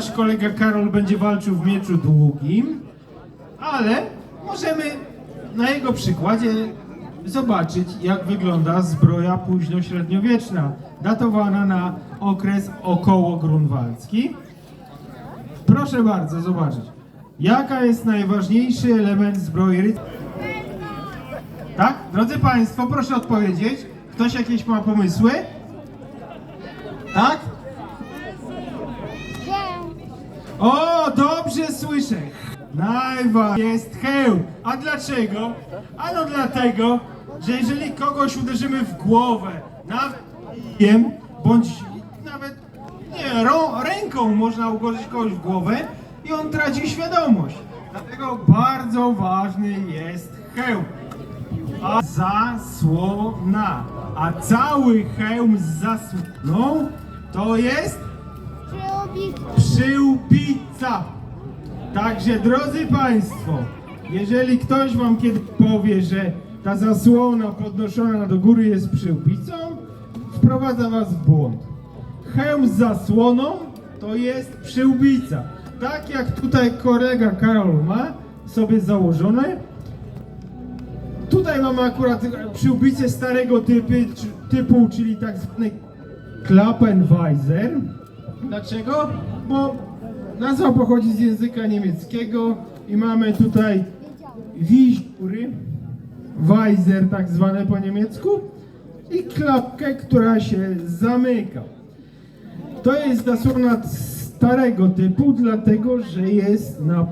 nasz kolega Karol będzie walczył w mieczu długim, ale możemy na jego przykładzie zobaczyć, jak wygląda zbroja późnośredniowieczna, datowana na okres około grunwaldzki. Proszę bardzo zobaczyć, jaka jest najważniejszy element zbroi rycerskiej. Tak? Drodzy Państwo, proszę odpowiedzieć. Ktoś jakieś ma pomysły? Tak? O, dobrze słyszę. Najważniejszy jest hełm. A dlaczego? Ano dlatego, że jeżeli kogoś uderzymy w głowę, nawet kijem, bądź nawet nie, rą, ręką można uderzyć kogoś w głowę i on traci świadomość. Dlatego bardzo ważny jest hełm. A zasłona. A cały hełm z zasłoną to jest przyłbica. Także drodzy Państwo, jeżeli ktoś Wam kiedy powie, że ta zasłona podnoszona do góry jest przyłbicą, wprowadza Was w błąd. Hełm z zasłoną to jest przyłbica. Tak jak tutaj kolega Karol ma sobie założone, Tutaj mamy akurat przyłbicę starego czy- typu, czyli tak zwany Klappenweiser. Dlaczego? Bo nazwa pochodzi z języka niemieckiego i mamy tutaj wiźgury, Weiser tak zwane po niemiecku i klapkę, która się zamyka. To jest zasłona starego typu, dlatego że jest na